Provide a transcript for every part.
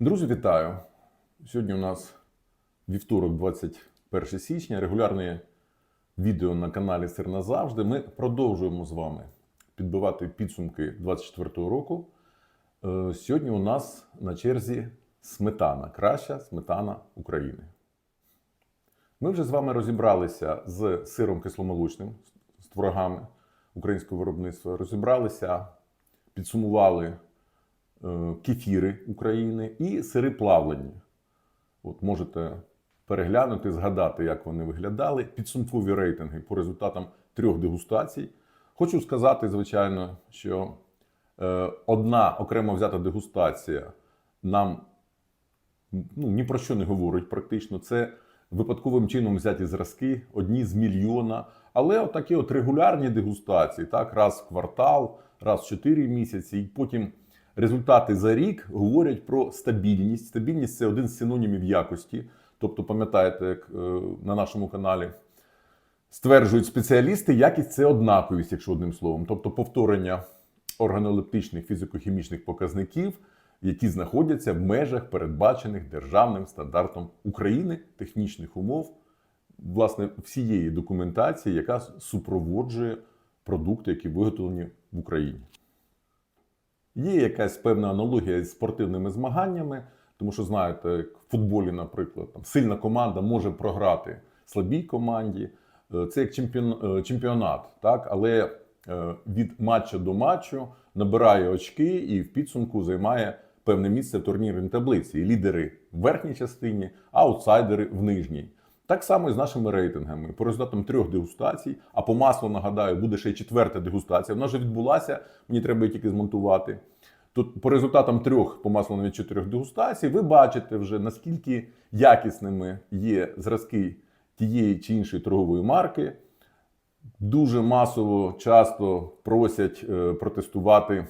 Друзі, вітаю! Сьогодні у нас вівторок, 21 січня. Регулярне відео на каналі Сир назавжди. Ми продовжуємо з вами підбивати підсумки 24 року. Е, Сьогодні у нас на черзі сметана, краща сметана України. Ми вже з вами розібралися з сиром кисломолочним, з творогами українського виробництва. Розібралися, підсумували кефіри України і сири плавлені. От можете переглянути, згадати, як вони виглядали. Підсумкові рейтинги по результатам трьох дегустацій. Хочу сказати, звичайно, що е, одна окремо взята дегустація нам ну, ні про що не говорить практично. Це випадковим чином взяті зразки, одні з мільйона. Але от такі от регулярні дегустації, так, раз в квартал, раз в 4 місяці, і потім результати за рік говорять про стабільність. Стабільність це один з синонімів якості. Тобто, пам'ятаєте, як е, на нашому каналі стверджують спеціалісти, якість це однаковість, якщо одним словом. Тобто повторення органолептичних фізико-хімічних показників, які знаходяться в межах передбачених державним стандартом України, технічних умов, власне, всієї документації, яка супроводжує продукти, які виготовлені в Україні. Є якась певна аналогія з спортивними змаганнями, тому що знаєте, в футболі, наприклад, там сильна команда може програти слабій команді. Е, Це як е, чемпіонат, так? але е, від матчу до матчу набирає очки і в підсумку займає певне місце в турнірній таблиці. Лідери в верхній частині, а аутсайдери в нижній. Так само і з нашими рейтингами. По результатам трьох дегустацій, а по маслу, нагадаю, буде ще четверта дегустація. Вона вже відбулася, мені треба її тільки змонтувати. Тут по результатам трьох по маслу навіть чотирьох дегустацій, ви бачите вже наскільки якісними є зразки тієї чи іншої торгової марки. Дуже масово часто просять е, протестувати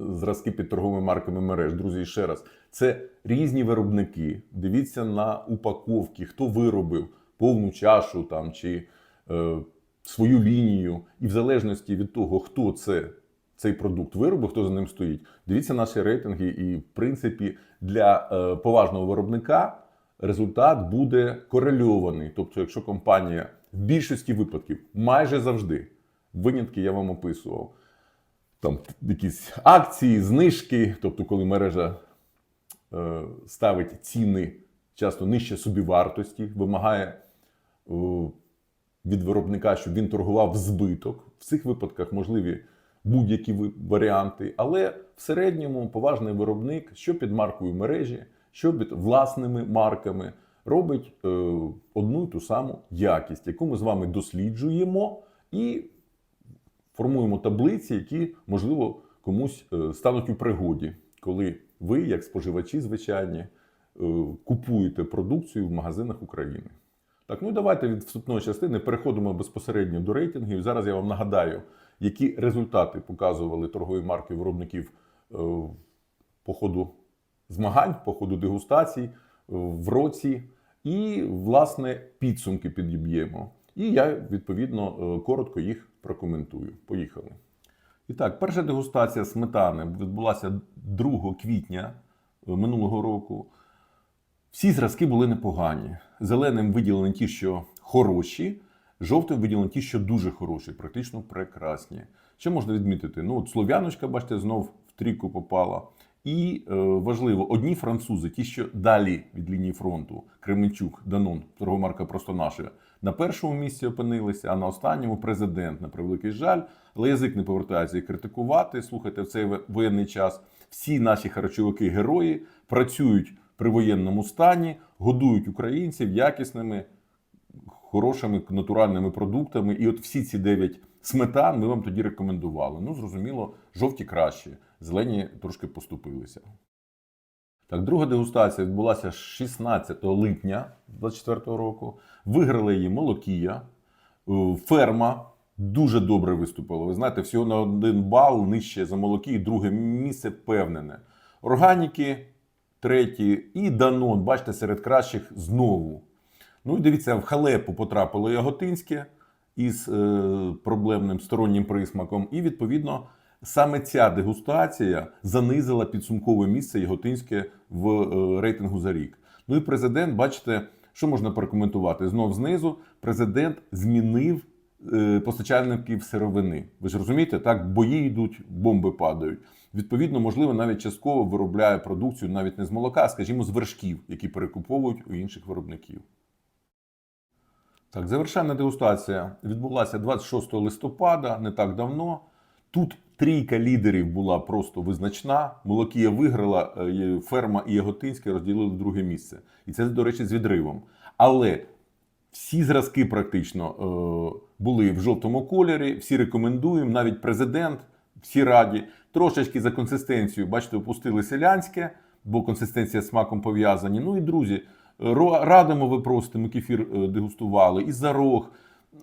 зразки під торговими марками мереж. Друзі, ще раз, це різні виробники. Дивіться на упаковки, хто виробив повну чашу там чи е, свою лінію. І в залежності від того, хто це, цей продукт виробив, хто за ним стоїть, дивіться наші рейтинги. І, в принципі, для е, поважного виробника результат буде корельований. Тобто, якщо компанія в більшості випадків майже завжди винятки я вам описував там якісь акції, знижки, тобто, коли мережа е, ставить ціни часто нижче собівартості, вимагає е, від виробника, щоб він торгував збиток. В цих випадках можливі будь-які варіанти, але в середньому поважний виробник, що під маркою мережі, що під власними марками, робить е, одну й ту саму якість, яку ми з вами досліджуємо і формуємо таблиці, які, можливо, комусь е, стануть у пригоді, коли ви, як споживачі, звичайні, е, купуєте продукцію в магазинах України. Так, ну і давайте від вступної частини переходимо безпосередньо до рейтингів. Зараз я вам нагадаю, які результати показували торгові марки виробників е, по ходу змагань, по ходу дегустацій в році, і, власне, підсумки підіб'ємо. І я, відповідно, е, коротко їх прокоментую. Поїхали. І так, перша дегустація сметани відбулася 2 квітня е, минулого року. Всі зразки були непогані. Зеленим виділені ті, що хороші, жовтим виділені ті, що дуже хороші, практично прекрасні. Що можна відмітити? Ну, от Слов'яночка, бачите, знов в трійку попала. І е, важливо, одні французи, ті, що далі від лінії фронту, Кременчук, Данон, торгомарка просто наша, на першому місці опинилися, а на останньому президент, на превеликий жаль. Але язик не повертається їх критикувати. Слухайте, в цей воєнний час всі наші харчовики герої працюють при воєнному стані, годують українців якісними, хорошими натуральними продуктами. І от всі ці дев'ять сметан ми вам тоді рекомендували. Ну, зрозуміло, жовті краще, зелені трошки поступилися. Так, друга дегустація відбулася 16 липня 2024 року. Виграла її Молокія. Е, Ферма дуже добре виступила. Ви знаєте, всього на один бал нижче за Молокії, друге місце впевнене. Органіки треті і Данон, бачите, серед кращих знову. Ну і дивіться, в халепу потрапило Яготинське із е, проблемним стороннім присмаком. І відповідно саме ця дегустація занизила підсумкове місце Яготинське в е, рейтингу за рік. Ну і президент, бачите, що можна прокоментувати? Знов знизу президент змінив е, постачальників сировини. Ви ж розумієте, так бої йдуть, бомби падають. Відповідно, можливо, навіть частково виробляє продукцію навіть не з молока, а скажімо, з вершків, які перекуповують у інших виробників. Так, завершальна дегустація відбулася 26 листопада, не так давно. Тут трійка лідерів була просто визначна. Молокія виграла, е, ферма і Яготинське розділили друге місце. І це, до речі, з відривом. Але всі зразки практично е, були в жовтому кольорі, всі рекомендуємо, навіть президент, всі раді. Трошечки за консистенцією, бачите, опустили селянське, бо консистенція з смаком пов'язані. Ну і друзі, радимо ви просто, ми кефір е, дегустували, і зарог.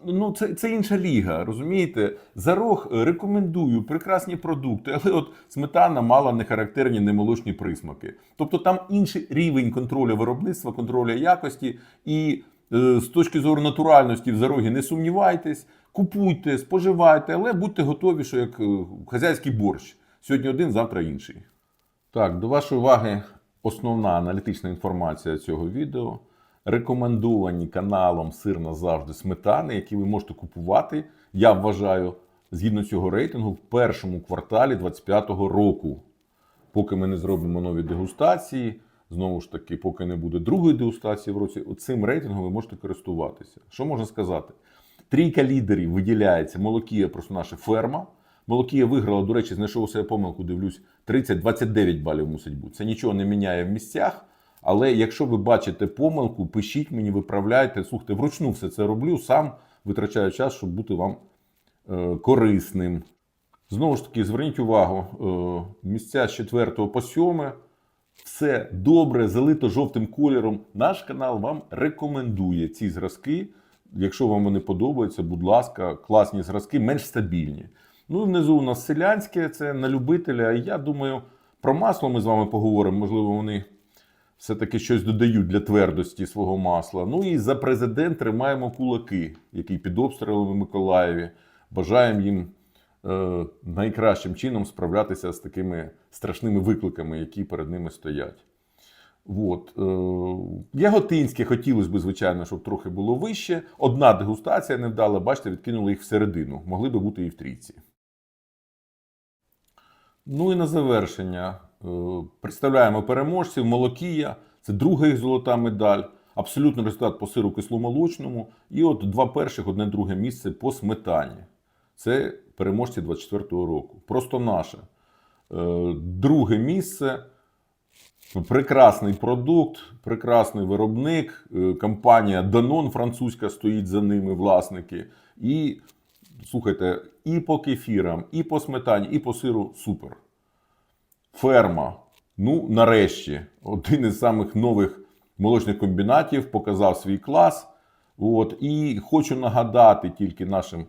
Ну, це, це інша ліга, розумієте? Зарог е, рекомендую, прекрасні продукти, але от сметана мала нехарактерні немолочні присмаки. Тобто там інший рівень контролю виробництва, контролю якості. І е, з точки зору натуральності в зарогі не сумнівайтесь, купуйте, споживайте, але будьте готові, що як е, хазяйський борщ. Сьогодні один, завтра інший. Так, до вашої уваги основна аналітична інформація цього відео. Рекомендовані каналом сир назавжди сметани, які ви можете купувати, я вважаю, згідно цього рейтингу, в першому кварталі 2025 року. Поки ми не зробимо нові дегустації, знову ж таки, поки не буде другої дегустації в році, цим рейтингом ви можете користуватися. Що можна сказати? Трійка лідерів виділяється Молокія, просто наша ферма. Молокія виграла, до речі, знайшов себе помилку, дивлюсь, 30-29 балів мусить бути. Це нічого не міняє в місцях. Але якщо ви бачите помилку, пишіть мені, виправляйте. Слухайте, вручну все це роблю, сам витрачаю час, щоб бути вам е, корисним. Знову ж таки, зверніть увагу, е, місця з 4 по 7. Все добре, залито жовтим кольором. Наш канал вам рекомендує ці зразки. Якщо вам вони подобаються, будь ласка, класні зразки, менш стабільні. Ну і внизу у нас селянське, це на любителя. Я думаю, про масло ми з вами поговоримо. Можливо, вони все-таки щось додають для твердості свого масла. Ну і за президент тримаємо кулаки, який під обстрілами Миколаєві. Бажаємо їм е, найкращим чином справлятися з такими страшними викликами, які перед ними стоять. От. Е, Яготинське хотілося б, звичайно, щоб трохи було вище. Одна дегустація не вдала, бачите, відкинули їх всередину. Могли би бути і в трійці. Ну і на завершення е, представляємо переможців. Молокія це друга їх золота медаль. Абсолютний результат по сиру кисломолочному. І от два перших, одне друге місце по сметані. Це переможці 24-го року. Просто наше. Е, Друге місце. Прекрасний продукт, прекрасний виробник. Е, Компанія Danone французька стоїть за ними, власники. І слухайте, і по кефірам, і по сметані, і по сиру супер. Ферма. Ну, нарешті, один із самих нових молочних комбінатів показав свій клас. От, і хочу нагадати тільки нашим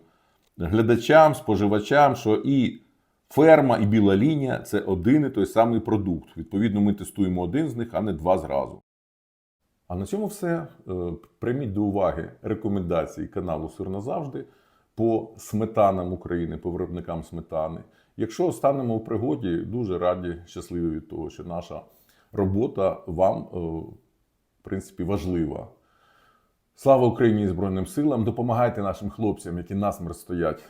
глядачам, споживачам, що і ферма, і біла лінія це один і той самий продукт. Відповідно, ми тестуємо один з них, а не два зразу. А на цьому все. Е, Прийміть до уваги рекомендації каналу Сир назавжди по сметанам України, по виробникам сметани. Якщо станемо в пригоді, дуже раді, щасливі від того, що наша робота вам, е, в принципі, важлива. Слава Україні і Збройним силам! Допомагайте нашим хлопцям, які насмерть стоять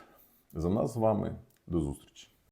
за нас з вами. До зустрічі!